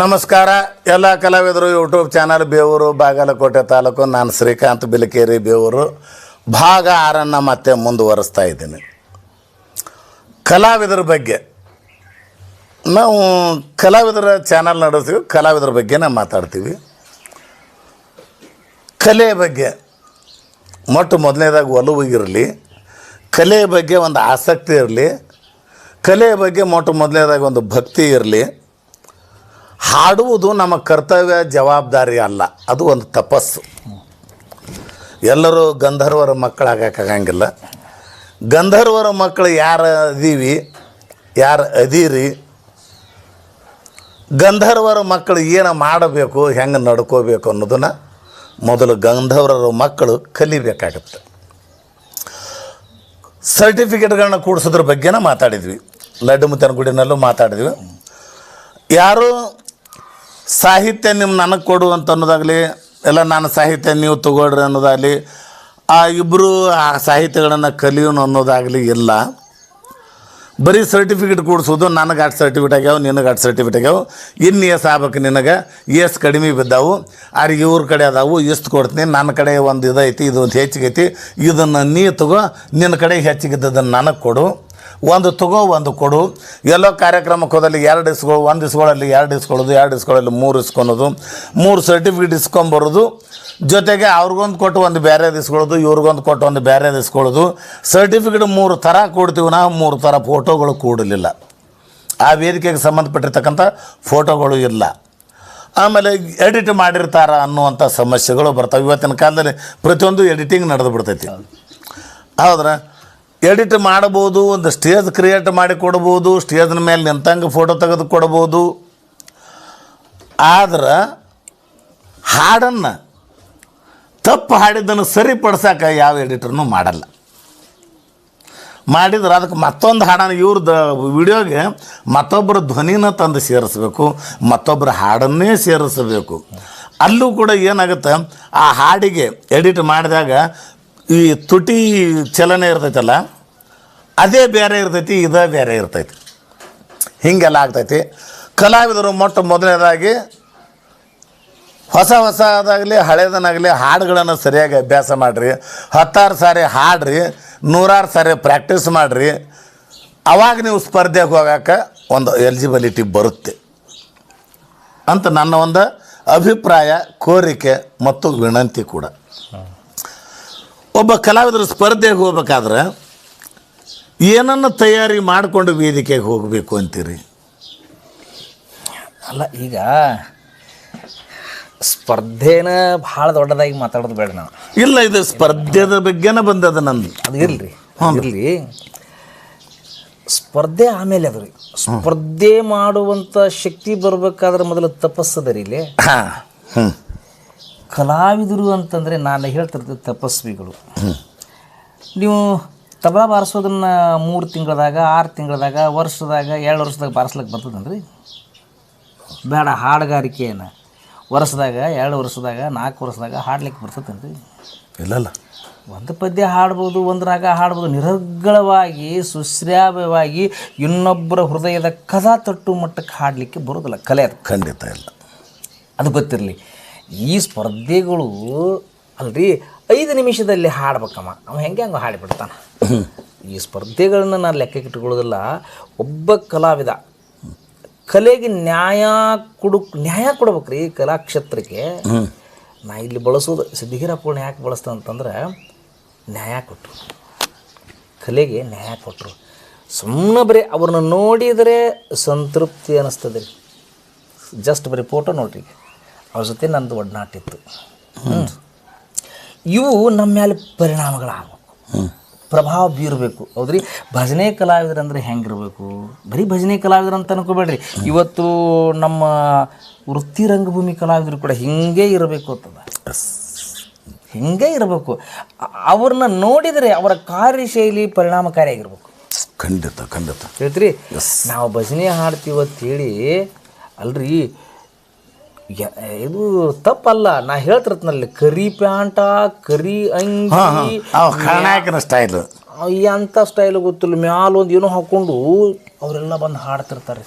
ನಮಸ್ಕಾರ. ಎಲ್ಲ ಕಲಾವಿದರು ಯೂಟ್ಯೂಬ್ ಚಾನಲ್ ಬೇವೂರು, ಬಾಗಲಕೋಟೆ ತಾಲೂಕು, ನಾನು ಶ್ರೀಕಾಂತ್, ಬಿಲಕೇರಿ, ಬೇವೂರು. ಭಾಗ ಆರನ್ನು ಮತ್ತೆ ಮುಂದುವರಿಸ್ತಾ ಇದ್ದೀನಿ. ಕಲಾವಿದರ ಬಗ್ಗೆ. ನಾವು ಕಲಾವಿದರ ಚಾನಲ್ ನಡೆಸ್ತೀವಿ, ಕಲಾವಿದರ ಬಗ್ಗೆನೇ ಮಾತಾಡ್ತೀವಿ. ಕಲೆ ಬಗ್ಗೆ. ಮೊಟ್ಟ ಮೊದಲನೇದಾಗಿ ಒಲವು ಇರಲಿ. ಕಲೆಯ ಬಗ್ಗೆ ಒಂದು ಆಸಕ್ತಿ ಇರಲಿ. ಕಲೆ ಬಗ್ಗೆ ಮೊಟ್ಟ ಮೊದಲನೇದಾಗಿ ಒಂದು ಭಕ್ತಿ ಇರಲಿ. ಹಾಡುವುದು ನಮ್ಮ ಕರ್ತವ್ಯ, ಜವಾಬ್ದಾರಿ ಅಲ್ಲ. ಅದು ಒಂದು ತಪಸ್ಸು. ಎಲ್ಲರೂ ಗಂಧರ್ವರ ಮಕ್ಕಳಾಗಕ್ಕಾಗಂಗಿಲ್ಲ ಗಂಧರ್ವರ ಮಕ್ಕಳು ಯಾರು ಅದೀವಿ ಯಾರು ಅದೀರಿ ಗಂಧರ್ವರ ಮಕ್ಕಳು ಏನು ಮಾಡಬೇಕು, ಹೆಂಗೆ ನಡ್ಕೋಬೇಕು ಅನ್ನೋದನ್ನು ಮೊದಲು ಗಂಧರ್ವರ ಮಕ್ಕಳು ಕಲಿಬೇಕಾಗತ್ತೆ. ಸರ್ಟಿಫಿಕೇಟ್ಗಳನ್ನ ಕೂಡಿಸೋದ್ರ ಬಗ್ಗೆನೇ ಮಾತಾಡಿದ್ವಿ. ಲಡ್ಡುಮುತ್ತನ ಗುಡಿನಲ್ಲೂ ಮಾತಾಡಿದ್ವಿ. ಯಾರು ಸಾಹಿತ್ಯ ನಿಮ್ಮ ನನಗೆ ಕೊಡು ಅಂತ ಅನ್ನೋದಾಗಲಿ, ಎಲ್ಲ ನಾನು ಸಾಹಿತ್ಯ ನೀವು ತಗೊಳ್ರಿ ಅನ್ನೋದಾಗಲಿ, ಆ ಇಬ್ಬರು ಆ ಸಾಹಿತ್ಯಗಳನ್ನು ಕಲಿಯೋಣ ಅನ್ನೋದಾಗಲಿ ಇಲ್ಲ. ಬರೀ ಸರ್ಟಿಫಿಕೇಟ್ ಕೊಡಿಸೋದು ನನಗೆ ಅಟ್ ಸರ್ಟಿಫಿಕೇಟ್ ಆಗ್ಯಾವ, ನಿನಗೆ ಅಟ್ ಸರ್ಟಿಫಿಕೇಟ್ ಆಗ್ಯಾವೆ. ಇನ್ನು ಎಸ್ ಆಗ್ಬೇಕು ನಿನಗೆ, ಎಸ್ ಕಡಿಮೆ ಬಿದ್ದಾವು. ಆದ್ರೆ ಇವ್ರ ಕಡೆ ಅದಾವು, ಎಷ್ಟು ಕೊಡ್ತೀನಿ ನನ್ನ ಕಡೆ ಒಂದು ಇದೈತಿ ಇದು ಒಂದು ಹೆಚ್ಚಿಗೈತಿ, ಇದನ್ನು ನೀ ತಗೋ ನಿನ್ನ ಕಡೆ ಹೆಚ್ಚಿಗಿದ್ದದನ್ನು ನನಗೆ ಕೊಡು. ಒಂದು ತಗೋ, ಒಂದು ಕೊಡು. ಎಲ್ಲೋ ಕಾರ್ಯಕ್ರಮಕ್ಕೆ ಹೋದಲ್ಲಿ ಎರಡು ಇಸ್ಕೊ ಒಂದು ಇಸ್ಕೊಳ್ಳಲ್ಲಿ ಎರಡು ಇಸ್ಕೊಳ್ಳೋದು ಎರಡು ಇಸ್ಕೊಳ್ಳಲ್ಲಿ ಮೂರು ಇಸ್ಕೊಳೋದು ಮೂರು ಸರ್ಟಿಫಿಕೇಟ್ ಇಸ್ಕೊಂಬರೋದು ಜೊತೆಗೆ ಅವ್ರಿಗೊಂದು ಕೊಟ್ಟು ಒಂದು ಬೇರೆ ಇಸ್ಕೊಳ್ಳೋದು, ಇವ್ರಿಗೊಂದು ಕೊಟ್ಟು ಒಂದು ಬೇರೆ ಇಸ್ಕೊಳ್ಳೋದು. ಸರ್ಟಿಫಿಕೇಟ್ ಮೂರು ಥರ ಕೊಡ್ತೀವಿ ನಾವು, ಮೂರು ಥರ ಫೋಟೋಗಳು ಕೂಡಲಿಲ್ಲ. ಆ ವೇದಿಕೆಗೆ ಸಂಬಂಧಪಟ್ಟಿರ್ತಕ್ಕಂಥ ಫೋಟೋಗಳು ಇಲ್ಲ. ಆಮೇಲೆ ಎಡಿಟ್ ಮಾಡಿರ್ತಾರ ಅನ್ನುವಂಥ ಸಮಸ್ಯೆಗಳು ಬರ್ತವೆ. ಇವತ್ತಿನ ಕಾಲದಲ್ಲಿ ಪ್ರತಿಯೊಂದು ಎಡಿಟಿಂಗ್ ನಡೆದು ಬಿಡ್ತೈತಿ. ಹೌದ್ರ? ಎಡಿಟ್ ಮಾಡ್ಬೋದು ಒಂದು ಸ್ಟೇಜ್ ಕ್ರಿಯೇಟ್ ಮಾಡಿ ಕೊಡ್ಬೋದು, ಸ್ಟೇಜ್ನ ಮೇಲೆ ನಿಂತಂಗೆ ಫೋಟೋ ತೆಗೆದು ಕೊಡ್ಬೋದು. ಆದ್ರೆ ಹಾಡನ್ನು ತಪ್ಪು ಹಾಡಿದ್ದನ್ನು ಸರಿಪಡ್ಸೋಕೆ ಯಾವ ಎಡಿಟರ್ನು ಮಾಡಲ್ಲ. ಮಾಡಿದ್ರೆ ಅದಕ್ಕೆ ಮತ್ತೊಂದು ಹಾಡನ್ನು ಇವ್ರದ್ದು ವಿಡಿಯೋಗೆ ಮತ್ತೊಬ್ಬರ ಧ್ವನಿನ ತಂದು ಸೇರಿಸ್ಬೇಕು, ಮತ್ತೊಬ್ಬರ ಹಾಡನ್ನೇ ಸೇರಿಸಬೇಕು. ಅಲ್ಲೂ ಕೂಡ ಏನಾಗುತ್ತೆ, ಆ ಹಾಡಿಗೆ ಎಡಿಟ್ ಮಾಡಿದಾಗ ಈ ತುಟಿ ಚಲನೆ ಇರ್ತೈತಲ್ಲ ಅದೇ ಬೇರೆ ಇರ್ತೈತಿ, ಇದೇ ಬೇರೆ ಇರ್ತೈತಿ. ಹೀಗೆಲ್ಲ ಆಗ್ತೈತಿ. ಕಲಾವಿದರು ಮೊಟ್ಟ ಮೊದಲನೇದಾಗಿ ಹೊಸ ಹೊಸದಾಗಲಿ ಹಳೇದನಾಗಲಿ ಹಾಡುಗಳನ್ನು ಸರಿಯಾಗಿ ಅಭ್ಯಾಸ ಮಾಡಿರಿ. ಹತ್ತಾರು ಸಾರಿ ಹಾಡ್ರಿ, ನೂರಾರು ಸಾರಿ ಪ್ರಾಕ್ಟೀಸ್ ಮಾಡಿರಿ. ಅವಾಗ ನೀವು ಸ್ಪರ್ಧೆಗೆ ಹೋಗಕ್ಕೆ ಒಂದು ಎಲಿಜಿಬಿಲಿಟಿ ಬರುತ್ತೆ. ಅಂತ ನನ್ನ ಒಂದು ಅಭಿಪ್ರಾಯ, ಕೋರಿಕೆ ಮತ್ತು ವಿನಂತಿ ಕೂಡ. ಒಬ್ಬ ಕಲಾವಿದರು ಸ್ಪರ್ಧೆಗೆ ಹೋಗ್ಬೇಕಾದ್ರೆ ಏನನ್ನು ತಯಾರಿ ಮಾಡಿಕೊಂಡು ವೇದಿಕೆಗೆ ಹೋಗಬೇಕು ಅಂತೀರಿ? ಅಲ್ಲ ಈಗ ಸ್ಪರ್ಧೆನ ಭಾಳ ದೊಡ್ಡದಾಗಿ ಮಾತಾಡೋದು ಬೇಡ ನಾವು ಇಲ್ಲ ಇದು ಸ್ಪರ್ಧೆದ ಬಗ್ಗೆನೇ ಬಂದದ ನಂದು. ಅದು ಇರಲಿ ಇರಲಿ. ಸ್ಪರ್ಧೆ ಆಮೇಲೆ ಅದು ರೀ ಸ್ಪರ್ಧೆ ಮಾಡುವಂಥ ಶಕ್ತಿ ಬರ್ಬೇಕಾದ್ರೆ ಮೊದಲು ತಪಸ್ಸದ ರೀ ಇಲ್ಲಿ. ಹಾಂ ಕಲಾವಿದರು ಅಂತಂದರೆ ನಾನು ಹೇಳ್ತಿರ್ತೀವಿ ತಪಸ್ವಿಗಳು. ನೀವು ತಬಲಾ ಬಾರಿಸೋದನ್ನ ಮೂರು ತಿಂಗಳದಾಗ ಆರು ತಿಂಗಳದಾಗ ವರ್ಷದಾಗ ಎರಡು ವರ್ಷದಾಗ ಬಾರಿಸ್ಲಿಕ್ಕೆ ಬರ್ತದನ್ರಿ? ಬೇಡ ಹಾಡುಗಾರಿಕೆಯನ್ನು. ವರ್ಷದಾಗ ಎರಡು ವರ್ಷದಾಗ ನಾಲ್ಕು ವರ್ಷದಾಗ ಹಾಡ್ಲಿಕ್ಕೆ ಬರ್ತದನ್ರಿ? ಇಲ್ಲಲ್ಲ. ಒಂದು ಪದ್ಯ ಹಾಡ್ಬೋದು ಒಂದು ರಾಗ ಹಾಡ್ಬೋದು ನಿರರ್ಗಳವಾಗಿ ಸುಶ್ರಾವ್ಯವಾಗಿ ಇನ್ನೊಬ್ಬರ ಹೃದಯದ ಕದ ತಟ್ಟು ಮಟ್ಟಕ್ಕೆ ಹಾಡಲಿಕ್ಕೆ ಬರೋದಿಲ್ಲ. ಕಲೆ ಅದು. ಖಂಡಿತ ಇಲ್ಲ. ಅದು ಗೊತ್ತಿರಲಿ. ಈ ಸ್ಪರ್ಧೆಗಳು ಅಲ್ರಿ? ಐದು ನಿಮಿಷದಲ್ಲಿ ಹಾಡ್ಬೇಕಮ್ಮ. ಅವ ಹೆಂಗೆ ಹಂಗೆ ಹಾಡಿಬಿಡ್ತಾನೆ? ಈ ಸ್ಪರ್ಧೆಗಳನ್ನ ನಾನು ಲೆಕ್ಕಕ್ಕೆ ಇಟ್ಕೊಳ್ಳೋದಿಲ್ಲ. ಒಬ್ಬ ಕಲಾವಿದ ಕಲೆಗೆ ನ್ಯಾಯ ಕೊಡು, ನ್ಯಾಯ ಕೊಡ್ಬೇಕ್ರಿ ಕಲಾಕ್ಷೇತ್ರಕ್ಕೆ ನಾ ಇಲ್ಲಿ ಬಳಸೋದು ಪೂರ್ಣ ಯಾಕೆ ಬಳಸ್ತ ಅಂತಂದ್ರೆ ನ್ಯಾಯ ಕೊಟ್ಟರು ಕಲೆಗೆ ನ್ಯಾಯ ಕೊಟ್ಟರು ಸುಮ್ಮನೆ ಬರೀ ಅವ್ರನ್ನ ನೋಡಿದರೆ ಸಂತೃಪ್ತಿ ಅನ್ನಿಸ್ತದೆ ರೀ ಜಸ್ಟ್ ಬರೀ ಫೋಟೋ ನೋಡ್ರಿ. ಅವ್ರ ಜೊತೆ ನಂದು ಒಡನಾಟಿತ್ತು. ಇವು ನಮ್ಮ ಮೇಲೆ ಪರಿಣಾಮಗಳಾಗಬೇಕು. ಪ್ರಭಾವ ಬೀರಬೇಕು. ಹೌದ್ರಿ? ಭಜನೆ ಕಲಾವಿದರಂದ್ರೆ ಹೆಂಗಿರಬೇಕು? ಬರೀ ಭಜನೆ ಕಲಾವಿದರು ಅಂತ ಅನ್ಕೋಬೇಡ್ರಿ. ಇವತ್ತು ನಮ್ಮ ವೃತ್ತಿ ರಂಗಭೂಮಿ ಕಲಾವಿದರು ಕೂಡ ಹಿಂಗೆ ಇರಬೇಕು ಅಂತದ. ಹಿಂಗೆ ಇರಬೇಕು. ಅವ್ರನ್ನ ನೋಡಿದರೆ ಅವರ ಕಾರ್ಯಶೈಲಿ ಪರಿಣಾಮಕಾರಿಯಾಗಿರ್ಬೇಕು. ಖಂಡಿತ ಖಂಡಿತ. ಹೇಳ್ತೀರಿ? ನಾವು ಭಜನೆ ಹಾಡ್ತೀವಿ ಅಂತೇಳಿ ಅಲ್ರಿ? ಯ- ಇದು ತಪ್ಪಲ್ಲ. ನಾ ಹೇಳ್ತಿರ್ತನಲ್ಲಿ ಕರಿ ಪ್ಯಾಂಟ ಕರಿ ಅಂಗಿ ಸ್ಟೈಲ್ ಖಳನಾಯಕನ ಸ್ಟೈಲು ಎಂಥ ಸ್ಟೈಲ್ ಗೊತ್ತಿಲ್ಲ. ಮ್ಯಾಲ ಒಂದು ಏನೋ ಹಾಕೊಂಡು ಅವರೆಲ್ಲ ಬಂದು ಹಾಡ್ತಿರ್ತಾರೆ.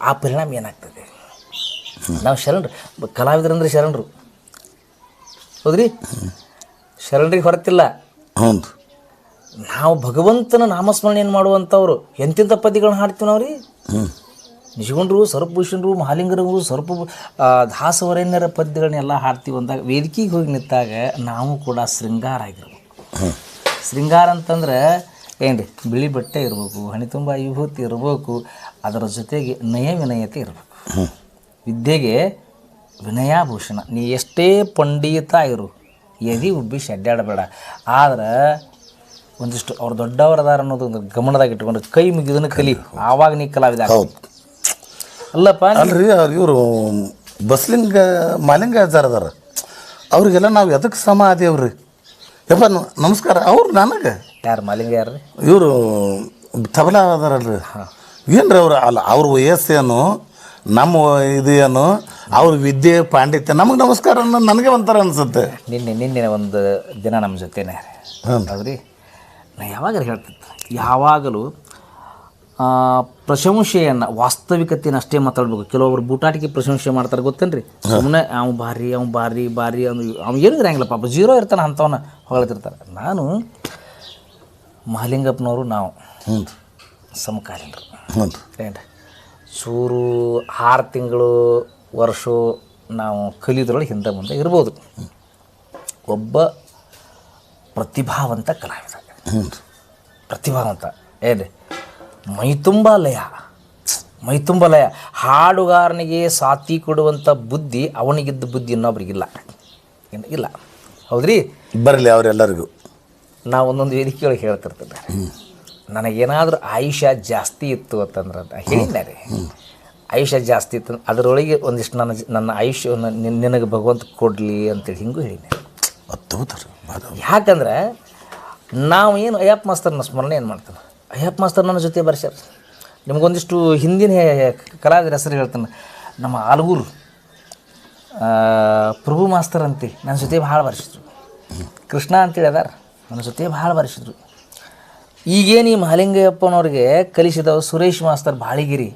ಆ ಪರಿಣಾಮ ಏನಾಗ್ತದೆ? ನಾವು ಶರಣರು. ಕಲಾವಿದರಂದ್ರೆ ಶರಣರು. ಹೌದ್ರಿ? ಶರಣರಿಗೆ ಹೊರತಿಲ್ಲ. ಹೌದು. ನಾವು ಭಗವಂತನ ನಾಮಸ್ಮರಣೆಯನ್ನು ಮಾಡುವಂಥವ್ರು? ಎಂತೆಂಥ ಪದ್ಯಗಳನ್ನ ಹಾಡ್ತೀವಿ ನಾವು ರೀ ಹ್ಞೂ ನಿಜಗೊಂಡ್ರು ಸರ್ಪಭೂಷಣರು ಮಹಾಲಿಂಗರವರು ಸರ್ಪ ದಾಸವರೇಣ್ಯರ ಪದ್ಯಗಳನ್ನೆಲ್ಲ ಹಾಡ್ತೀವಿ ಅಂದಾಗ ವೇದಿಕೆಗೆ ಹೋಗಿ ನಿಂತಾಗ ನಾವು ಕೂಡ ಶೃಂಗಾರ ಆಗಿರ್ಬೇಕು. ಶೃಂಗಾರ ಅಂತಂದ್ರೆ ಏನು ರೀ ಬಿಳಿ ಬಟ್ಟೆ ಇರಬೇಕು ಹಣಿ ತುಂಬ ವಿಭೂತಿ ಇರಬೇಕು ಅದರ ಜೊತೆಗೆ ನಯ ವಿನಯತೆ ಇರಬೇಕು. ವಿದ್ಯೆಗೆ ವಿನಯಾಭೂಷಣ. ನೀ ಎಷ್ಟೇ ಪಂಡಿತ ಇರು ಎದಿ ಉಬ್ಬಿ ಅಡ್ಡಾಡಬೇಡ ಆದ್ರೆ ಒಂದಿಷ್ಟು ಅವ್ರು ದೊಡ್ಡವರದಾರ ಅನ್ನೋದು ಒಂದು ಗಮನದಾಗ ಇಟ್ಕೊಂಡು ಕೈ ಮುಗಿದನ್ನು ಕಲಿ. ಆವಾಗ ನೀ ಕಲಾವಿದ ಅಲ್ಲಪ್ಪ ಅಲ್ರಿ ಅವ್ರು ಇವರು ಬಸ್ಲಿಂಗ ಮಾಲಿಂಗ ಜಾರ ಅದಾರ ಅವ್ರಿಗೆಲ್ಲ ನಾವು ಎದಕ್ಕೆ ಸಮ ಅದೇವ್ರಿ ಯಪ್ಪ ನಮಸ್ಕಾರ ಅವ್ರು ನನಗೆ. ಯಾರು ಮಾಲಿಂಗ ಯಾರ್ರಿ? ಇವರು ತಬಲ ಅದಾರಲ್ರಿ. ಏನ್ರಿ ಅವ್ರು? ಅಲ್ಲ ಅವ್ರ ವಯಸ್ಸೇನು ನಮ್ಮ ಇದು ಏನು ಅವ್ರ ವಿದ್ಯೆ ಪಾಂಡಿತ್ಯ ನಮಗೆ ನಮಸ್ಕಾರ ಅನ್ನೋದು ನನಗೆ ಒಂಥರ ಅನ್ಸುತ್ತೆ. ನಿನ್ನೆ ನಿನ್ನೆ ಒಂದು ದಿನ ನಮ್ಮ ಜೊತೆನೇ. ಹೌದ್ರಿ? ನಾ ಯಾವಾಗ ಹೇಳ್ತಿತ್ತು ಯಾವಾಗಲೂ ಪ್ರಶಂಸೆಯನ್ನು ವಾಸ್ತವಿಕತೆಯನ್ನು ಅಷ್ಟೇ ಮಾತಾಡ್ಬೇಕು. ಕೆಲವೊಬ್ರು ಬೂಟಾಟಿಕೆ ಪ್ರಶಂಸೆ ಮಾಡ್ತಾರೆ ಗೊತ್ತೇನ್ರಿ? ಸುಮ್ಮನೆ ಅವ್ನು ಭಾರಿ ಅವ್ನು ಭಾರಿ ಭಾರಿ ಅವ್ನು ಅವ್ನು ಏನು ಇರಂಗಿಲ್ಲ ಪಾಪ. ಜೀರೋ ಇರ್ತಾನೆ ಅಂಥವನ್ನ ಹೊಗಳ್ತಿರ್ತಾರೆ ನಾನು ಮಹಲಿಂಗಪ್ಪನವರು ನಾವು. ಸಮಕಾಲೀನರು. ಏನು ಚೂರು ಆರು ತಿಂಗಳು ವರ್ಷ ನಾವು ಕಲಿಯೋದ್ರೊಳಗೆ ಹಿಂದೆ ಮುಂದೆ ಇರ್ಬೋದು. ಒಬ್ಬ ಪ್ರತಿಭಾವಂತ ಕಲಾವಿದ. ಪ್ರತಿಭಾವಂತ. ಏನು ಮೈತುಂಬ ಲಯ. ಮೈತುಂಬ ಲಯ. ಹಾಡುಗಾರನಿಗೆ ಸಾತಿ ಕೊಡುವಂಥ ಬುದ್ಧಿ ಅವನಿಗಿದ್ದ ಬುದ್ಧಿ ಇನ್ನೊಬ್ರಿಗಿಲ್ಲ ಇಲ್ಲ. ಹೌದ್ರಿ? ಬರಲಿ ಅವರೆಲ್ಲರಿಗೂ. ನಾವು ಒಂದೊಂದು ವೇದಿಕೆ ಒಳಗೆ ಹೇಳ್ತಿರ್ತೇನೆ. ನನಗೇನಾದರೂ ಆಯುಷ್ಯ ಜಾಸ್ತಿ ಇತ್ತು ಅಂತಂದ್ರೆ ಅಂತ ಹೇಳಿದ್ದೆ ರೀ? ಆಯುಷ್ಯ ಜಾಸ್ತಿ ಇತ್ತು ಅದರೊಳಗೆ ಒಂದಿಷ್ಟು ನನ್ನ ನನ್ನ ಆಯುಷ್ಯವನ್ನು ನಿನ್- ನಿನಗೆ ಭಗವಂತ ಕೊಡಲಿ ಅಂತೇಳಿ ಹಿಂಗೂ ಹೇಳಿದ್ದೆ ಯಾಕಂದ್ರೆ ನಾವು ಏನು ಅಯ್ಯಪ್ಪ ಮಾಸ್ತರ್ನ ಸ್ಮರಣೆ ಏನು ಮಾಡ್ತಾನೆ ಅಯ್ಯಪ್ಪ ಮಾಸ್ತರ್ ನನ್ನ ಜೊತೆ ಬರ್ಸ್ಯಾರ. ನಿಮಗೊಂದಿಷ್ಟು ಹಿಂದಿನ ಕಲಾವಿದರ ಹೆಸರು ಹೇಳ್ತಾನೆ. ನಮ್ಮ ಆಲಗೂರು ಪ್ರಭು ಮಾಸ್ತರ್ ಅಂತೆ ನನ್ನ ಜೊತೆ ಭಾಳ ಬರ್ಸಿದ್ರು. ಕೃಷ್ಣ ಅಂತೇಳಿ ಅದಾರ, ನನ್ನ ಜೊತೆ ಭಾಳ ಬರ್ಸಿದ್ರು. ಈಗೇನು ಈ ಮಹಾಲಿಂಗಯ್ಯಪ್ಪನವ್ರಿಗೆ ಕಲಿಸಿದವ ಸುರೇಶ್ ಮಾಸ್ತರ್ ಬಾಳಿಗಿರಿ,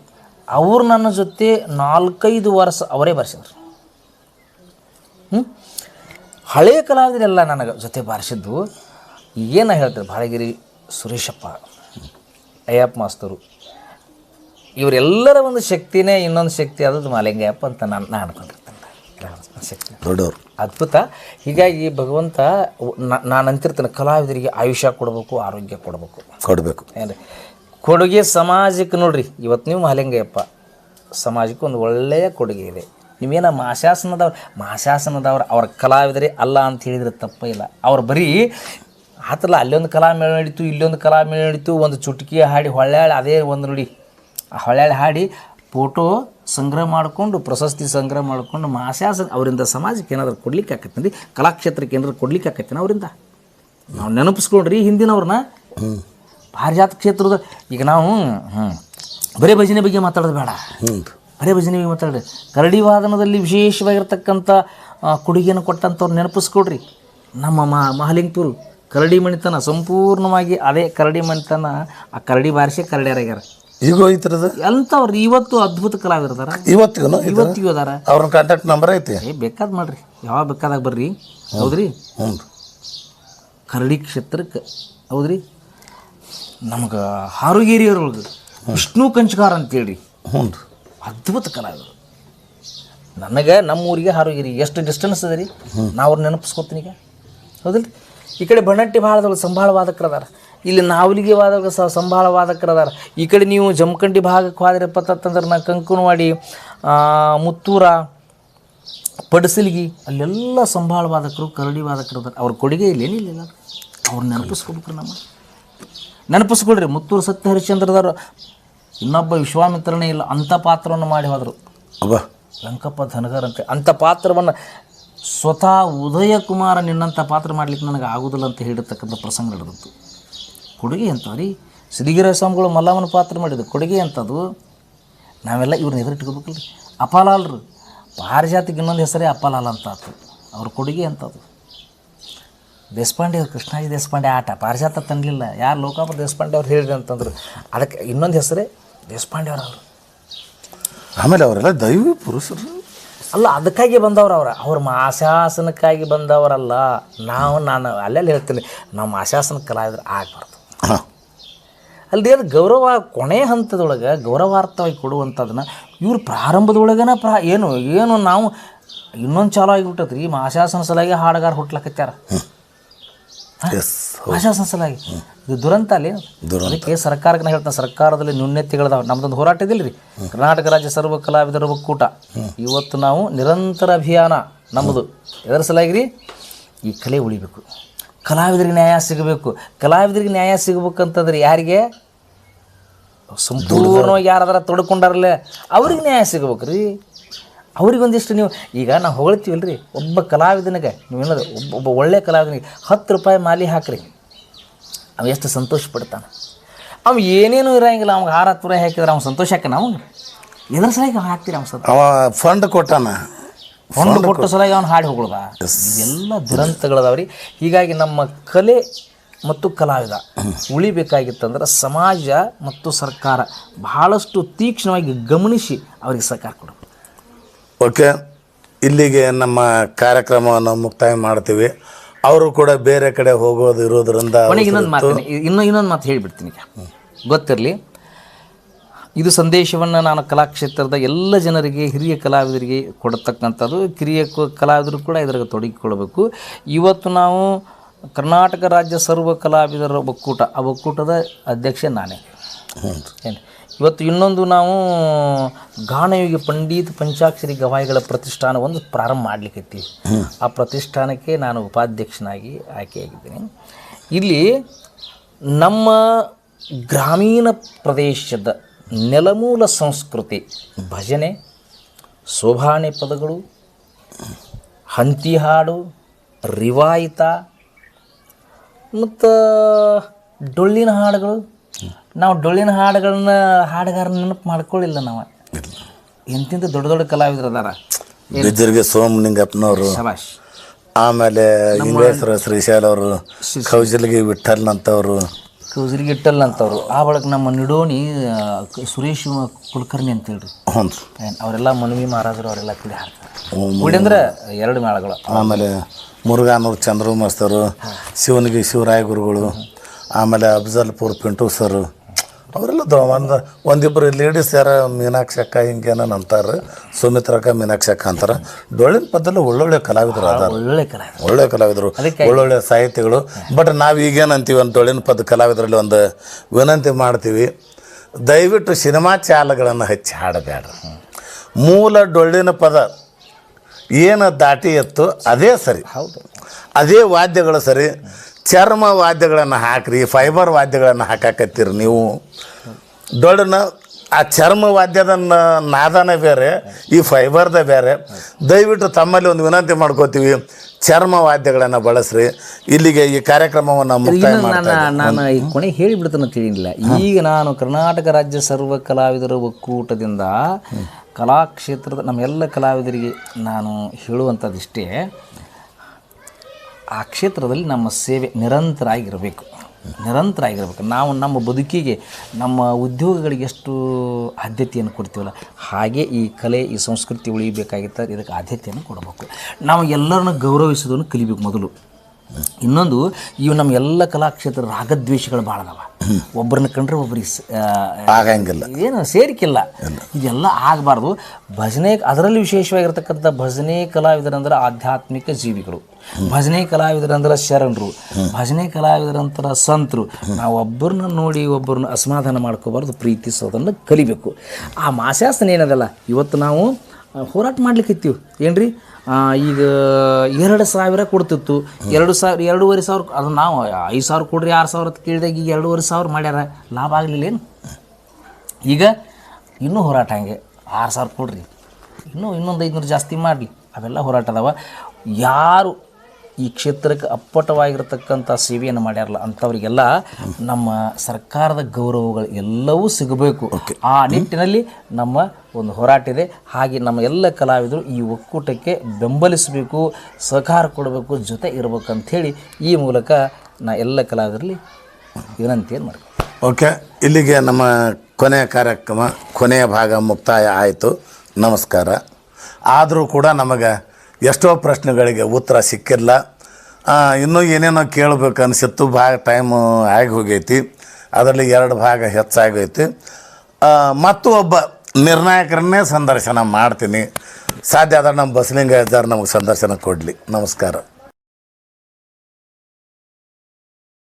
ಅವ್ರು ನನ್ನ ಜೊತೆ ನಾಲ್ಕೈದು ವರ್ಷ ಅವರೇ ಬರ್ಸಿದ್ರು. ಹ್ಞೂ ಹಳೆಯ ಕಲಾವಿದರೆಲ್ಲ ನನಗೆ ಜೊತೆ ಬಾರಿಸಿದ್ದು ಏನು ಹೇಳ್ತಾರೆ ಬಾಳಗಿರಿ ಸುರೇಶಪ್ಪ? ಅಯ್ಯಪ್ಪ ಮಾಸ್ತರು ಇವರೆಲ್ಲರ ಒಂದು ಶಕ್ತಿನೇ ಇನ್ನೊಂದು ಶಕ್ತಿ ಆದದ್ದು ಮಾಲಿಂಗಯ್ಯಪ್ಪ ಅಂತ ನಾನು ನಾನು ಅನ್ಕೊಂಡಿರ್ತೇನೆ. ಶಕ್ತಿ. ದೊಡ್ಡವರು. ಅದ್ಭುತ. ಹೀಗಾಗಿ ಭಗವಂತ ನಾನು ಅಂತಿರ್ತೇನೆ ಕಲಾವಿದರಿಗೆ ಆಯುಷ್ಯ ಕೊಡಬೇಕು ಆರೋಗ್ಯ ಕೊಡಬೇಕು. ಕೊಡಬೇಕು. ಏನು ಕೊಡುಗೆ ಸಮಾಜಕ್ಕೆ ನೋಡ್ರಿ ಇವತ್ತು ನೀವು ಮಾಲಿಂಗಯ್ಯಪ್ಪ ಸಮಾಜಕ್ಕೆ ಒಂದು ಒಳ್ಳೆಯ ಕೊಡುಗೆ ಇದೆ. ನೀವೇನ ಮಾಶಾಸನದವ್ರು ಮಾಶಾಸನದವ್ರು ಅವ್ರ ಕಲಾವಿದರೇ ಅಲ್ಲ ಅಂತ ಹೇಳಿದ್ರೆ ತಪ್ಪೇ ಇಲ್ಲ. ಅವ್ರು ಬರೀ ಆತಲ್ಲ, ಅಲ್ಲೊಂದು ಕಲಾ ಮೇಳ ನಡೀತು, ಇಲ್ಲೊಂದು ಕಲಾ ಮೇಳ ನಡೀತು, ಒಂದು ಚುಟುಕಿ ಹಾಡಿ ಹೊಳ್ಯಾಳ ಅದೇ ಒಂದು ನೋಡಿ, ಆ ಹೊಳ್ಯಾಳ ಹಾಡಿ ಫೋಟೋ ಸಂಗ್ರಹ ಮಾಡಿಕೊಂಡು, ಪ್ರಶಸ್ತಿ ಸಂಗ್ರಹ ಮಾಡಿಕೊಂಡು, ಮಾಸ್ಯಾಸ, ಅವರಿಂದ ಸಮಾಜಕ್ಕೆ ಏನಾದರೂ ಕೊಡ್ಲಿಕ್ಕೆ ಆಕತ್ತಂದ್ರೆ ಕಲಾಕ್ಷೇತ್ರಕ್ಕೆ ಏನಾದ್ರು ಕೊಡ್ಲಿಕ್ಕೆ ಆಕತ್ತೇನ ಅವರಿಂದ? ನಾವು ನೆನಪಿಸ್ಕೊಂಡ್ರಿ ಹಿಂದಿನವ್ರನ್ನ. ಪಾರಿಜಾತ ಕ್ಷೇತ್ರದ, ಈಗ ನಾವು ಹ್ಞೂ ಬರೇ ಭಜನೆ ಬಗ್ಗೆ ಮಾತಾಡೋದು ಬೇಡ. ಬರೀ ಭಜನೆ ಬಗ್ಗೆ ಮಾತಾಡ್ರಿ. ಕರಡಿ ವಾದನದಲ್ಲಿ ವಿಶೇಷವಾಗಿರ್ತಕ್ಕಂಥ ಕೊಡುಗೆಯನ್ನು ಕೊಟ್ಟಂಥವ್ರು ನೆನಪಿಸ್ಕೊಡ್ರಿ. ನಮ್ಮ ಮಹಾಲಿಂಗಪುರ ಕರಡಿ ಮಣಿತನ ಸಂಪೂರ್ಣವಾಗಿ ಅದೇ ಕರಡಿ ಮಣಿತನ ಆ ಕರಡಿ ಬಾರಿಸಿ ಕರಡಿಯರಾಗ್ಯಾರ. ಈಗ ಐತ್ರದು ಎಂಥವ್ರು ಇವತ್ತು ಅದ್ಭುತ ಕಲಾವಿದರದಾರ. ಇವತ್ತಿಗೂ ಇವತ್ತಿಗೂ ಅದಾರ. ಅವ್ರ ಕಾಂಟ್ಯಾಕ್ಟ್ ನಂಬರ್ ಐತಿ? ಏ ಬೇಕಾದ್ ಮಾಡ್ರಿ. ಯಾವಾಗ ಬೇಕಾದಾಗ ಬರ್ರಿ. ಹೌದ್ರಿ? ಹ್ಞೂ ಕರಡಿ ಕ್ಷೇತ್ರಕ್ಕೆ ಹೌದ್ರಿ? ನಮ್ಗೆ ಹಾರುಗೇರಿಯವ್ರೊಳಗೆ ವಿಷ್ಣು ಕಂಚಗಾರ ಅಂತೇಳಿ. ಹ್ಞೂ ಅದ್ಭುತ ಕಲಾವಿದರು. ನನಗೆ ನಮ್ಮ ಊರಿಗೆ ಹಾರುಗಿರಿ ಎಷ್ಟು ಡಿಸ್ಟೆನ್ಸ್ ಅದ ರೀ? ನಾವು ಅವ್ರು ನೆನಪಿಸ್ಕೊತೀನಿ ಈಗ. ಹೌದಿಲ್ಲ ಈ ಕಡೆ ಬಣ್ಣಟ್ಟಿ ಭಾಳದೊಳಗೆ ಸಂಭಾಳ ಅದಾರ. ಇಲ್ಲಿ ನಾವಲಿಗೆ ವಾದಕ ಸ ಸಂಭಾಳ ವಾದಕರದಾರ ಈ ಕಡೆ ನೀವು ಜಮಖಂಡಿ ಭಾಗಕ್ಕೆ ಹೋದ್ರಪ್ಪ ಅಂತಂದ್ರೆ ನಾ ಕಂಕುನವಾಡಿ ಮುತ್ತೂರ ಪಡಸಲಿಗಿ ಅಲ್ಲೆಲ್ಲ ಸಂಭಾಳ ವಾದಕರು ಕರಡಿ ವಾದಕರು ಅದಾರ. ಅವ್ರ ಕೊಡುಗೆ ಇಲ್ಲೇನಿಲ್ಲ ಅವ್ರು ನೆನಪಿಸ್ಕೊಬೇಕ್ರಿ ನಮ್ಮ. ನೆನಪಿಸ್ಕೊಳ್ರಿ ಮುತ್ತೂರು ಸತ್ಯ ಹರಿಶ್ಚಂದ್ರದವರು ಇನ್ನೊಬ್ಬ ವಿಶ್ವಾಮಿತ್ರನೇ ಇಲ್ಲ ಅಂಥ ಪಾತ್ರವನ್ನು ಮಾಡಿ ಹೋದರು. ಅಬ್ಬ. ಲಂಕಪ್ಪ ಧನಗರ್ ಅಂತ. ಅಂಥ ಪಾತ್ರವನ್ನು ಸ್ವತಃ ಉದಯ ಕುಮಾರ ನಿನ್ನಂಥ ಪಾತ್ರ ಮಾಡಲಿಕ್ಕೆ ನನಗೆ ಆಗೋದಿಲ್ಲ ಅಂತ ಹೇಳಿರ್ತಕ್ಕಂಥ ಪ್ರಸಂಗ ನಡೆದಿತ್ತು. ಕೊಡುಗೆ ಅಂತ ರೀ? ಸಿರಿಗಿರ ಸ್ವಾಮಿಗಳು ಮಲ್ಲಮ್ಮನ ಪಾತ್ರ ಮಾಡಿದ್ದು ಕೊಡುಗೆ ಅಂಥದ್ದು ನಾವೆಲ್ಲ ಇವ್ರನ್ನ ಎದುರಿಟ್ಕೋಬೇಕಲ್ರಿ ಅಪಾಲಾಲ್ರು ಪಾರಿಜಾತಿಗೆ ಇನ್ನೊಂದು ಹೆಸರೇ ಅಪಾಲಾಲ್ ಅಂತ ಆತು. ಅವ್ರ ಕೊಡುಗೆ ಅಂಥದ್ದು ದೇಶಪಾಂಡೆ ಅವ್ರು ಕೃಷ್ಣಾಜಿ ದೇಶಪಾಂಡೆ ಆಟ. ಪಾರಿಜಾತ ತನ್ನಲಿಲ್ಲ ಯಾರು ಲೋಕಾಪುರ ದೇಶಪಾಂಡೆ ಅವ್ರು ಹೇಳಿದ್ರು ಅಂತಂದ್ರು. ಅದಕ್ಕೆ ಇನ್ನೊಂದು ಹೆಸರೇ ದೇಶಪಾಂಡೆ ಅವ್ರು ಆಮೇಲೆ ಅವರೆಲ್ಲ ದೈವಿ ಪುರುಷರು. ಅಲ್ಲ ಅದಕ್ಕಾಗಿ ಬಂದವ್ರು ಅವ್ರ. ಅವ್ರ ಮಾಶಾಸನಕ್ಕಾಗಿ ಬಂದವರಲ್ಲ. ನಾವು ನಾನು ಅಲ್ಲೆಲ್ಲಿ ಹೇಳ್ತೀನಿ ನಾವು ಮಾಶಾಸನ ಕಲಾವಿದ್ರು ಆಗಬಾರ್ದು. ಅಲ್ಲಿ ಅದು ಗೌರವ ಕೊನೆ ಹಂತದೊಳಗೆ ಗೌರವಾರ್ಥವಾಗಿ ಕೊಡುವಂಥದ್ದನ್ನ ಇವ್ರು ಪ್ರಾರಂಭದೊಳಗನ ಪ್ರಾ ಏನು ಏನು ನಾವು ಇನ್ನೊಂದು ಚಾಲು ಆಗಿಬಿಟ್ಟದ್ರಿ ಮಾಶಾಸನ ಸಲಾಗಿ ಹಾಡುಗಾರ ಹುಟ್ಲಕತ್ಯಾರ. ಎಸ್ ಮಾಶಾಸನ ಸಲಾಗಿ ಇದು ದುರಂತ ಅಲ್ಲಿ. ಅದಕ್ಕೆ ಸರ್ಕಾರಕ್ಕೆ ನಾ ಹೇಳ್ತಾನೆ ಸರ್ಕಾರದಲ್ಲಿ ನ್ಯೂನ್ಯತೆಗಳದಾವ ನಮ್ದೊಂದು ಹೋರಾಟ ಇದಿಲ್ಲ ರೀ ಕರ್ನಾಟಕ ರಾಜ್ಯ ಸರ್ವ ಕಲಾವಿದರ ಒಕ್ಕೂಟ ಇವತ್ತು ನಾವು ನಿರಂತರ ಅಭಿಯಾನ ನಮ್ಮದು ಎದರ ಸಲಾಗಿ ರೀ ಈ ಕಲೆ ಉಳಿಬೇಕು. ಕಲಾವಿದರಿಗೆ ನ್ಯಾಯ ಸಿಗಬೇಕು. ಕಲಾವಿದರಿಗೆ ನ್ಯಾಯ ಸಿಗಬೇಕಂತಂದ್ರೆ ಯಾರಿಗೆ? ಸಂಪೂರ್ಣವಾಗಿ ಯಾರಾದ್ರೂ ತೊಡ್ಕೊಂಡಾರಲ್ಲೇ. ಅವ್ರಿಗೆ ನ್ಯಾಯ ಸಿಗಬೇಕು ರೀ ಅವ್ರಿಗೆ ಒಂದಿಷ್ಟು ನೀವು ಈಗ ನಾವು ಹೊಗಳ್ತೀವಲ್ಲ ರೀ ಒಬ್ಬ ಕಲಾವಿದನಿಗೆ ನೀವು ಏನದು ಒಬ್ಬ ಒಬ್ಬ ಒಳ್ಳೆಯ ಕಲಾವಿದನಿಗೆ ಹತ್ತು ರೂಪಾಯಿ ಮಾಲಿ ಹಾಕ್ರಿ. ಅವ ಎಷ್ಟು ಸಂತೋಷ ಪಡ್ತಾನೆ. ಅವ ಏನೇನು ಇರಂಗಿಲ್ಲ ಅವ್ಗೆ ಹಾರ ಹತ್ತು ರೂಪಾಯಿ ಹಾಕಿದ್ರೆ ಅವ್ನು ಸಂತೋಷ ಹಾಕನ ನಾವು ಎದ್ರ ಸಲಾಗಿ ಅವ್ನು ಹಾಕ್ತೀರಿ ಅವ್ನು ಸಂತೋಷ ಅವ ಫಂಡ್ ಕೊಟ್ಟಾನ. ಫಂಡ್ ಕೊಟ್ಟ ಸಲಾಗಿ ಅವ್ನು ಹಾಡಿ ಹೋಗ್ಳದ. ಇವೆಲ್ಲ ದುರಂತಗಳದಾವ್ರಿ. ಹೀಗಾಗಿ ನಮ್ಮ ಕಲೆ ಮತ್ತು ಕಲಾವಿದ ಉಳಿಬೇಕಾಗಿತ್ತಂದ್ರೆ ಸಮಾಜ ಮತ್ತು ಸರ್ಕಾರ ಬಹಳಷ್ಟು ತೀಕ್ಷ್ಣವಾಗಿ ಗಮನಿಸಿ ಅವರಿಗೆ ಸಹಕಾರ ಕೊಡಬೇಕು. ಓಕೆ? ಇಲ್ಲಿಗೆ ನಮ್ಮ ಕಾರ್ಯಕ್ರಮವನ್ನು ಮುಕ್ತಾಯ ಮಾಡ್ತೀವಿ. ಅವರು ಕೂಡ ಬೇರೆ ಕಡೆ ಹೋಗೋದು ಇರೋದ್ರಿಂದ ಇನ್ನೊಂದು ಮಾತು ಇನ್ನೂ ಇನ್ನೊಂದು ಮಾತು ಹೇಳಿಬಿಡ್ತೀನಿ ಗೊತ್ತಿರಲಿ. ಇದು ಸಂದೇಶವನ್ನು ನಾನು ಕಲಾಕ್ಷೇತ್ರದ ಎಲ್ಲ ಜನರಿಗೆ ಹಿರಿಯ ಕಲಾವಿದರಿಗೆ ಕೊಡತಕ್ಕಂಥದ್ದು. ಕಿರಿಯ ಕಲಾವಿದರು ಕೂಡ ಇದರಾಗ ತೊಡಗಿಕೊಳ್ಳಬೇಕು ಇವತ್ತು ನಾವು ಕರ್ನಾಟಕ ರಾಜ್ಯ ಸರ್ವ ಕಲಾವಿದರ ಒಕ್ಕೂಟ ಆ ಒಕ್ಕೂಟದ ಅಧ್ಯಕ್ಷ ನಾನೇ. ಹ್ಞೂ ಏನು? ಇವತ್ತು ಇನ್ನೊಂದು ನಾವು ಗಾನಯೋಗಿ ಪಂಡಿತ್ ಪಂಚಾಕ್ಷರಿ ಗವಾಯಿಗಳ ಪ್ರತಿಷ್ಠಾನ ಒಂದು ಪ್ರಾರಂಭ ಮಾಡಲಿಕ್ಕೈತಿ ಆ ಪ್ರತಿಷ್ಠಾನಕ್ಕೆ ನಾನು ಉಪಾಧ್ಯಕ್ಷನಾಗಿ ಆಯ್ಕೆಯಾಗಿದ್ದೀನಿ. ಇಲ್ಲಿ ನಮ್ಮ ಗ್ರಾಮೀಣ ಪ್ರದೇಶದ ನೆಲಮೂಲ ಸಂಸ್ಕೃತಿ ಭಜನೆ ಸೋಭಾನೆ ಪದಗಳು ಹಂತಿ ಹಾಡು ರಿವಾಯಿತ, ಮತ್ತು ಡೊಳ್ಳಿನ ಹಾಡುಗಳು ನಾವು ಡೊಳ್ಳಿನ ಹಾಡುಗಳನ್ನ ಹಾಡುಗಾರ ನೆನಪು ಮಾಡ್ಕೊಳ್ಳಿಲ್ಲ ನಾವು. ಎಂತಿಂತ ದೊಡ್ಡ ದೊಡ್ಡ ಕಲಾವಿದರು ಅದಾರ ಬಿಜ್ಜರ್ಗೆ ಸೋಮಲಿಂಗಪ್ಪನವರು ಶಬಾಷ್. ಆಮೇಲೆ ಇಂಗ್ಲೇಶ್ವರ ಶ್ರೀಶೈಲ ಅವರು ಕೌಜಲ್ಗಿ ವಿಠಲ್ ಅಂತವರು ಕೌಜಲ್ಗೆ ವಿಠಲ್ ಅಂತವ್ರು ಆ ಬಳಕ ನಮ್ಮ ನಿಡೋಣಿ ಸುರೇಶ್ ಕುಲಕರ್ಣಿ ಅಂತೇಳಿ ಹ್ಞೂ ಏನ್ ಅವರೆಲ್ಲ ಮನವಿ ಮಹಾರಾಜರು ಅವರೆಲ್ಲ ಕುಡಿ ಹಾಡ್ತಾರೆ. ಕುಡಿ ಅಂದ್ರೆ ಎರಡು ಮೇಳಗಳು. ಆಮೇಲೆ ಮುರುಘಾನೂರು ಚಂದ್ರಮಸ್ತರು ಶಿವನಿಗೆ ಶಿವರಾಯ ಗುರುಗಳು. ಆಮೇಲೆ ಅಫ್ಜಲ್ಪುರ್ ಪಿಂಟು ಸರ್ ಅವರೆಲ್ಲ ದೊ ಒಂದು ಒಂದಿಬ್ಬರು ಲೇಡೀಸ್ ಯಾರ ಮೀನಾಕ್ಷಕ್ಕ ಹಿಂಗೇನ ಅಂತಾರೆ ಸುಮಿತ್ರಕ್ಕ ಮೀನಾಕ್ಷಕ್ಕ ಅಂತಾರೆ. ಡೊಳ್ಳಿನ ಪದ್ದಲ್ಲಿ ಒಳ್ಳೊಳ್ಳೆ ಕಲಾವಿದರು ಅದಾರ. ಒಳ್ಳೆ ಕಲಾವಿದರು. ಒಳ್ಳೆ ಕಲಾವಿದರು ಒಳ್ಳೊಳ್ಳೆ ಸಾಹಿತಿಗಳು. ಬಟ್ ನಾವು ಈಗೇನಂತೀವಿ ಒಂದು ಡೊಳ್ಳಿನ ಪದ ಕಲಾವಿದರಲ್ಲಿ ಒಂದು ವಿನಂತಿ ಮಾಡ್ತೀವಿ. ದಯವಿಟ್ಟು ಸಿನಿಮಾ ಚಾಲಗಳನ್ನು ಹಚ್ಚಿ ಹಾಡಬೇಡ ಮೂಲ ಡೊಳ್ಳಿನ ಪದ ಏನು ದಾಟಿ ಎತ್ತು ಅದೇ ಸರಿ. ಹೌದು. ಅದೇ ವಾದ್ಯಗಳು ಸರಿ. ಚರ್ಮ ವಾದ್ಯಗಳನ್ನು ಹಾಕ್ರಿ ಫೈಬರ್ ವಾದ್ಯಗಳನ್ನು ಹಾಕಾಕತ್ತೀರಿ ನೀವು. ದೊಡ್ಡನ ಆ ಚರ್ಮ ವಾದ್ಯದ ನಾದನೇ ಬೇರೆ ಈ ಫೈಬರ್ದ ಬೇರೆ. ದಯವಿಟ್ಟು ತಮ್ಮಲ್ಲಿ ಒಂದು ವಿನಂತಿ ಮಾಡ್ಕೋತೀವಿ ಚರ್ಮ ವಾದ್ಯಗಳನ್ನು ಬಳಸ್ರಿ. ಇಲ್ಲಿಗೆ ಈ ಕಾರ್ಯಕ್ರಮವನ್ನು ಮುಕ್ತಾಯ ನಾನು ಈ ಕೊನೆ ಹೇಳಿಬಿಡ್ತಾನೆ ತಿಳಿಯಲಿಲ್ಲ ಈಗ ನಾನು ಕರ್ನಾಟಕ ರಾಜ್ಯ ಸರ್ವ ಕಲಾವಿದರ ಒಕ್ಕೂಟದಿಂದ ಕಲಾಕ್ಷೇತ್ರದ ನಮ್ಮೆಲ್ಲ ಕಲಾವಿದರಿಗೆ ನಾನು ಹೇಳುವಂಥದ್ದಿಷ್ಟೇ. ಆ ಕ್ಷೇತ್ರದಲ್ಲಿ ನಮ್ಮ ಸೇವೆ ನಿರಂತರ ಆಗಿರಬೇಕು ನಿರಂತರ ಆಗಿರಬೇಕು ನಾವು ನಮ್ಮ ಬದುಕಿಗೆ, ನಮ್ಮ ಉದ್ಯೋಗಗಳಿಗೆ ಎಷ್ಟು ಆದ್ಯತೆಯನ್ನು ಕೊಡ್ತೀವಲ್ಲ, ಹಾಗೆ ಈ ಕಲೆ, ಈ ಸಂಸ್ಕೃತಿ ಉಳಿಬೇಕಾಗಿತ್ತ ಇದಕ್ಕೆ ಆದ್ಯತೆಯನ್ನು ಕೊಡಬೇಕು. ನಾವು ಎಲ್ಲರನ್ನು ಗೌರವಿಸೋದನ್ನು ಕಲಿಬೇಕು ಮೊದಲು. ಇನ್ನೊಂದು ಇವು ನಮ್ಮ ಎಲ್ಲ ಕಲಾಕ್ಷೇತ್ರ ರಾಗದ್ವೇಷಗಳು ಭಾಳ ಅದಾವ. ಒಬ್ಬರನ್ನ ಕಂಡ್ರೆ ಒಬ್ಬರಿಗೆ ಆಗಂಗಿಲ್ಲ. ಏನು ಸೇರಿಕಿಲ್ಲ. ಇದೆಲ್ಲ ಆಗಬಾರ್ದು. ಭಜನೆ ಅದರಲ್ಲಿ ವಿಶೇಷವಾಗಿರ್ತಕ್ಕಂಥ ಭಜನೆ ಕಲಾವಿದರಂದ್ರೆ ಆಧ್ಯಾತ್ಮಿಕ ಜೀವಿಗಳು. ಭಜನೆ ಕಲಾವಿದರಂದ್ರೆ ಶರಣರು. ಭಜನೆ ಕಲಾವಿದರಂತರ ಸಂತರು. ನಾವು ಒಬ್ಬರನ್ನ ನೋಡಿ ಒಬ್ಬರನ್ನ ಅಸಮಾಧಾನ ಮಾಡ್ಕೋಬಾರ್ದು ಪ್ರೀತಿಸೋದನ್ನು ಕಲಿಬೇಕು. ಆ ಮಾಸಾಸನ ಏನದಲ್ಲ ಇವತ್ತು ನಾವು ಹೋರಾಟ ಮಾಡ್ಲಿಕ್ಕೆ ಏನ್ರಿ? ಈಗ ಎರಡು ಸಾವಿರ ಕೊಡ್ತಿತ್ತು. ಎರಡು ಸಾವಿರ ಎರಡೂವರೆ ಸಾವಿರ ಅದು ನಾವು, ಐದು ಸಾವಿರ ಕೊಡ್ರಿ, ಆರು ಸಾವಿರ ಕೇಳಿದಾಗ ಈಗ ಎರಡೂವರೆ ಸಾವಿರ ಮಾಡ್ಯಾರ. ಲಾಭ ಆಗಲಿಲ್ಲ ಏನು? ಈಗ ಇನ್ನೂ ಹೋರಾಟ ಹಂಗೆ. ಆರು ಸಾವಿರ ಕೊಡ್ರಿ. ಇನ್ನೂ ಇನ್ನೊಂದು ಐದುನೂರು ಜಾಸ್ತಿ ಮಾಡಲಿ. ಅವೆಲ್ಲ ಹೋರಾಟ ಅದಾವ. ಯಾರು ಈ ಕ್ಷೇತ್ರಕ್ಕೆ ಅಪ್ಪಟವಾಗಿರ್ತಕ್ಕಂಥ ಸೇವೆಯನ್ನು ಮಾಡ್ಯಾರಲ್ಲ ಅಂಥವರಿಗೆಲ್ಲ ನಮ್ಮ ಸರ್ಕಾರದ ಗೌರವಗಳು ಎಲ್ಲವೂ ಸಿಗಬೇಕು. ಆ ನಿಟ್ಟಿನಲ್ಲಿ ನಮ್ಮ ಒಂದು ಹೋರಾಟ ಇದೆ. ಹಾಗೆ ನಮ್ಮ ಎಲ್ಲ ಕಲಾವಿದರು ಈ ಒಕ್ಕೂಟಕ್ಕೆ ಬೆಂಬಲಿಸಬೇಕು ಸಹಕಾರ ಕೊಡಬೇಕು ಜೊತೆ ಇರಬೇಕು ಅಂಥೇಳಿ ಈ ಮೂಲಕ ನಾ ಎಲ್ಲ ಕಲಾವಿದರಲ್ಲಿ ವಿನಂತಿಯನ್ನು ಮಾಡ್ತೀನಿ ಓಕೆ ಇಲ್ಲಿಗೆ ನಮ್ಮ ಕೊನೆಯ ಕಾರ್ಯಕ್ರಮ ಕೊನೆಯ ಭಾಗ ಮುಕ್ತಾಯ ಆಯಿತು. ನಮಸ್ಕಾರ. ಆದರೂ ಕೂಡ ನಮಗೆ ಎಷ್ಟೋ ಪ್ರಶ್ನೆಗಳಿಗೆ ಉತ್ತರ ಸಿಕ್ಕಿಲ್ಲ ಇನ್ನೂ ಏನೇನೋ ಕೇಳಬೇಕು ಅನಿಸಿತ್ತು ಭಾಗ ಟೈಮು ಆಗಿ ಹೋಗೈತಿ. ಅದರಲ್ಲಿ ಎರಡು ಭಾಗ ಹೆಚ್ಚಾಗೈತಿ. ಮತ್ತು ಒಬ್ಬ ನಿರ್ಣಾಯಕರನ್ನೇ ಸಂದರ್ಶನ ಮಾಡ್ತೀನಿ. ಸಾಧ್ಯ ಆದ್ರೆ ನಮ್ಮ ಬಸಲಿಂಗ ಇದ್ದಾರೆ ನಮಗೆ ಸಂದರ್ಶನ ಕೊಡಲಿ. ನಮಸ್ಕಾರ.